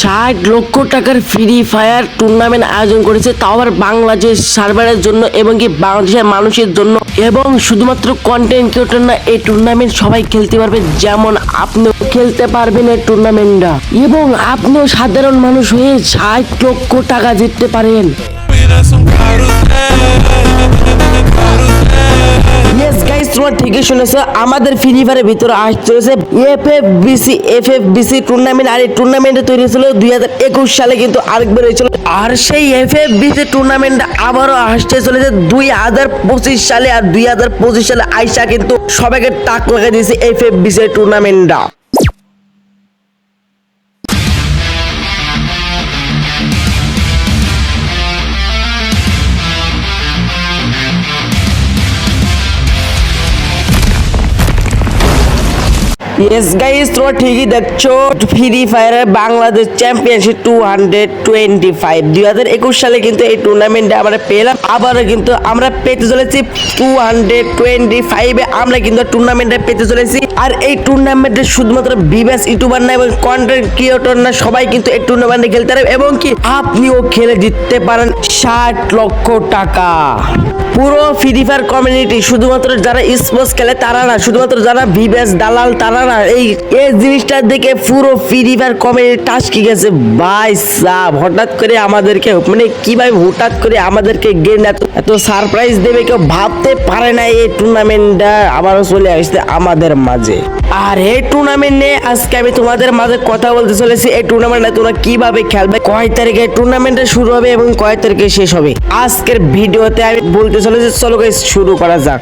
ষাট লক্ষ টাকার ফ্রি ফায়ার টুর্নামেন্ট আয়োজন করেছে তাও আবার বাংলাদেশ সার্ভারের জন্য এবং কি বাংলাদেশের মানুষের জন্য। এবং শুধুমাত্র কন্টেন্ট ক্রিয়েটর না, এই টুর্নামেন্ট সবাই খেলতে পারবে যেমন আপনিও খেলতে পারবেন এই টুর্নামেন্টটা এবং আপনিও সাধারণ মানুষ হয়ে ষাট লক্ষ টাকা জিততে পারেন। তোমরা ঠিকই শুনেছো, আমাদের ফ্রি ফায়ারের ভিতরে আসছে F F BC F F BC tournament আর এই টুর্নামেন্টে তৈরি হয়েছিল দুই হাজার একুশ সালে কিন্তু আরেকবার হয়েছিল। আর সেই এফ এফ বিসি টুর্নামেন্ট আবারও আসতে চলেছে দুই হাজার পঁচিশ সালে, আর দুই হাজার পঁচিশ সালে আইসা কিন্তু সবাইকে টাক লাগিয়ে দিয়েছে এফ এফ বিসি টুর্নামেন্টটা ইয়েস গাইস তোমরা ঠিকই দেখছ। ফ্রি ফায়ারের Bangladesh championship two hundred twenty five দুই হাজার একুশ সালে কিন্তু এই টুর্নামেন্টে আমরা পেলাম। আবারও কিন্তু আমরা পেতে চলেছি টু হান্ড্রেড টোয়েন্টি ফাইভে আমরা কিন্তু টুর্নামেন্টে পেতে চলেছি। আর এই টুর্নামেন্টে শুধুমাত্র বিবেস ইউটিউবার না, এবং কন্টেন্ট ক্রিয়েটর না, সবাই কিন্তু এই টুর্নামেন্টে খেলতে পারে। এবং কি, আপনিও খেলে জিততে পারেন ষাট লক্ষ টাকা। পুরো ফ্রি ফায়ার কমিউনিটি শুধুমাত্র যারা স্পোর্টস খেলে, তারা না, শুধুমাত্র যারা ভিবেস দালাল, তারা না এই এই জিনিসটা দেখে পুরো ফ্রি ফায়ার কমিউনিটি টাচ কি গেছে? ভাই সাব, হঠাৎ করে আমাদেরকে মানে কীভাবে হঠাৎ করে আমাদেরকে গেম এত এত সারপ্রাইজ দেবে কেউ ভাবতে পারে না এই টুর্নামেন্টটা আবারও চলে আসছে আমাদের মাঝে। আর এই টুর্নামেন্ট নিয়ে আজকে আমি তোমাদের মাঝে কথা বলতে চলেছি, এই টুর্নামেন্টে তোমরা কীভাবে খেলবে, কয় তারিখে টুর্নামেন্টে শুরু হবে এবং কয় তারিখে শেষ হবে? আজকের ভিডিওতে আমি বলতে চলেছি, চলো শুরু করা যাক।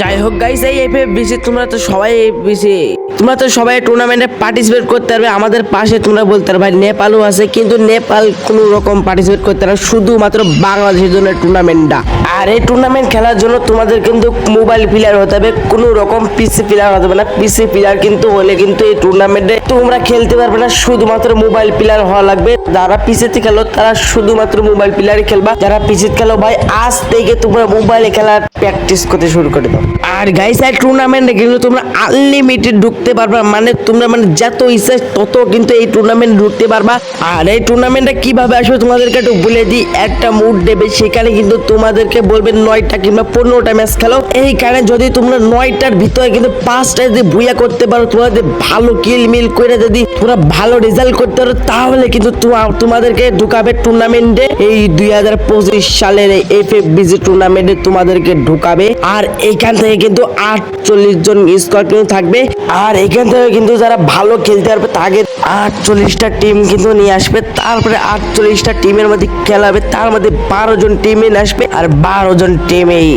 যাই হোক গাইস এই এফএফ বিসি তোমরা তো সবাই বিসি তোমরা তো সবাই টুর্নামেন্টে পার্টিসিপেট করতে পারবে। আমাদের পাশে তোমরা বলতে পারবে ভাই, নেপালও আছে, কিন্তু নেপাল কোনো রকম পার্টিসিপেট করতে পারবে শুধুমাত্র বাংলাদেশের জন্য টুর্নামেন্টটা আর এই টুর্নামেন্ট খেলার জন্য তোমাদের কিন্তু মোবাইল প্লেয়ার হতে হবে, কোনো রকম পিসি প্লেয়ার হতে হবে না। পিসি প্লেয়ার কিন্তু হলে কিন্তু এই টুর্নামেন্টে তোমরা খেলতে পারবে না, শুধুমাত্র মোবাইল প্লেয়ার হওয়া লাগবে। যারা পিসিতে খেলো, তারা শুধুমাত্র মোবাইল প্লেয়ারই খেলবা। যারা পিসিতে খেলো ভাই, আজ থেকে তোমরা মোবাইলে খেলার প্র্যাকটিস করতে শুরু করে দাও। আর গাইস এই টুর্নামেন্টে কিন্তু তোমরা আনলিমিটেড ঢুকতে পারবা। মানে তোমরা মানে যত ইচ্ছা তত কিন্তু এই টুর্নামেন্ট ঢুকতে পারবা। আর এই টুর্নামেন্টে কীভাবে আসবে তোমাদেরকে একটু বলে দিই। একটা মুড দেবে, সেখানে কিন্তু তোমাদেরকে বলবে নয়টা কিংবা পনেরোটা ম্যাচ খেলো। এইখানে যদি তোমরা নয়টার ভিতরে কিন্তু পাঁচটা যদি বুয়া করতে পারো যদি ভালো কিল মিল করে যদি তোমরা ভালো রেজাল্ট করতে পারো, তাহলে কিন্তু তোমা- তোমাদেরকে ঢুকাবে টুর্নামেন্টে এই দুই হাজার পঁচিশ সালের এফ এফ বিজি টুর্নামেন্টে তোমাদেরকে ঢুকাবে। আর এইখান থেকে কিন্তু আটচল্লিশ জন স্কোয়াড কিন্তু থাকবে। আর এখান থেকে কিন্তু যারা ভালো খেলতে পারবে তাকে আটচল্লিশটা টিম কিন্তু নিয়ে আসবে। তারপরে আটচল্লিশটা টিমের মধ্যে খেলা হবে তার মধ্যে বারো জন টিমে আসবে। আর বারো জন টিম এই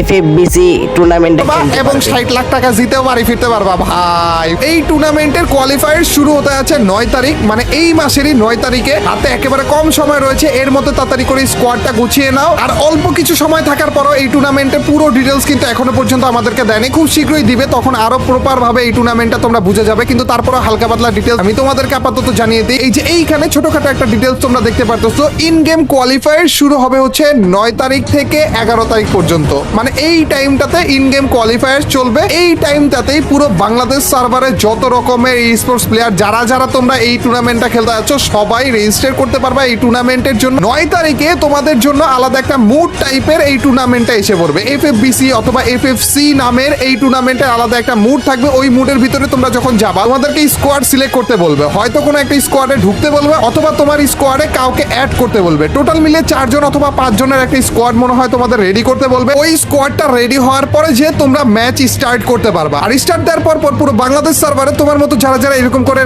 এফ এফ বিসি টুর্নামেন্টে এবং ষাট লাখ টাকা জিতেও বাড়ি ফিরতে পারবা ভাই। এই টুর্নামেন্টের কোয়ালিফায়ার শুরু হতে আছে নয় তারিখ। মানে এই মাসেরই নয় তারিখে। হাতে একেবারে কম সময় রয়েছে। এর মধ্যে তাড়াতাড়ি করে স্কোয়াডটা গুছিয়ে নাও। আর অল্প কিছু সময় থাকার পরও এই টুর্নামেন্টের পুরো ডিটেলস কিন্তু এখনও পর্যন্ত আমাদেরকে দেয়নি। খুব শীঘ্রই দিবে, তখন আরও প্রপার ভাবে এই টুর্নামেন্টটা তোমরা বুঝে যাবে। কিন্তু তারপরে হালকা পাতলা ডিটেলস আমি তোমাদেরকে আপাতত জানিয়ে দিই, এই যে এইখানে ছোটখাটো একটা ডিটেলস তোমরা দেখতে পারতো ইন গেম কোয়ালিফায়ার শুরু হবে হচ্ছে নয় তারিখ থেকে এগারো তারিখ পর্যন্ত। মানে এই টাইমটাতে ইন গেম কোয়ালিফায়ার চলবে। এই টাইমটাতেই পুরো বাংলাদেশ সার্ভারে যত রকমের স্পোর্টস প্লেয়ার যারা যারা তোমরা এই টুর্নামেন্টটা খেলতে যাচ্ছ, সবাই রেজিস্টার করতে পারবে এই টুর্নামেন্টের জন্য। নয় তারিখে তোমাদের জন্য আলাদা একটা মুড টাইপের এই টুর্নামেন্টটা এসে পড়বে। এফ এফ বিসি অথবা এফ এফ সি নামের এই টুর্নামেন্টের আলাদা একটা মুড থাকবে। ওই মুডের ভিতরে তোমরা যখন যাবা, তোমাদেরকে স্কোয়াড সিলেক্ট করতে বলবে। হয়তো কোনো একটা স্কোয়াডে ঢুকতে বলবে অথবা তোমার স্কোয়াডে কাউকে অ্যাড করতে বলবে। টোটাল মিলে চারজন অথবা পাঁচজনের একটা স্কোয়াড মনে হয় তোমাদের রেডি করতে বলবে। ওই স্কোয়াডটা রেডি হওয়ার পরে যে তোমরা ম্যাচ স্টার্ট করতে পারবা। আর স্টার্ট দেওয়ার পর পর পুরো বাংলাদেশ সার্ভারে তোমার মতো যারা যারা এরকম করে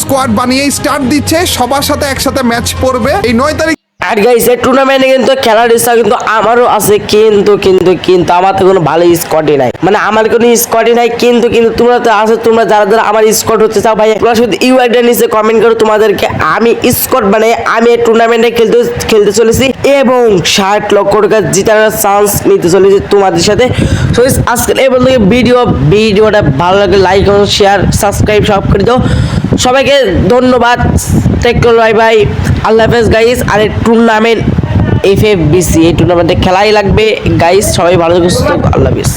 স্কোয়াড বানিয়ে স্টার্ট দিচ্ছে, সবার সাথে একসাথে ম্যাচ পড়বে। এই নয় তারিখ আর গাইস এই টুর্নামেন্টে কিন্তু খেলার ইচ্ছা কিন্তু আমারও আছে কিন্তু কিন্তু কিন্তু আমার তো কোনো ভালো স্কটই নাই। মানে আমার কোনো স্কটই নাই কিন্তু কিন্তু তোমরা তো আছে তোমরা যারা যারা আমার স্কট হচ্ছে চাও ভাই তোমরা শুধু ইউ একটা নিচে কমেন্ট করো তোমাদেরকে। আমি স্কট মানে আমি এই টুর্নামেন্টে খেলতে খেলতে চলেছি এবং ষাট লক্ষ টাকা জিতার চান্স নিতে চলেছি তোমাদের সাথে। Guys, আজকের এই বলতে ভিডিও ভিডিওটা ভালো লাগে লাইক শেয়ার সাবস্ক্রাইব সব করে দাও। সবাইকে ধন্যবাদ। টেক বাই বাই আল্লাহ হাফেজ গাইস আর টুর্নামেন্ট এফ এফ বিসি এই টুর্নামেন্টে খেলাই লাগবে। গাইস সবাই ভালো সুস্থ। আল্লাহ হাফেজ।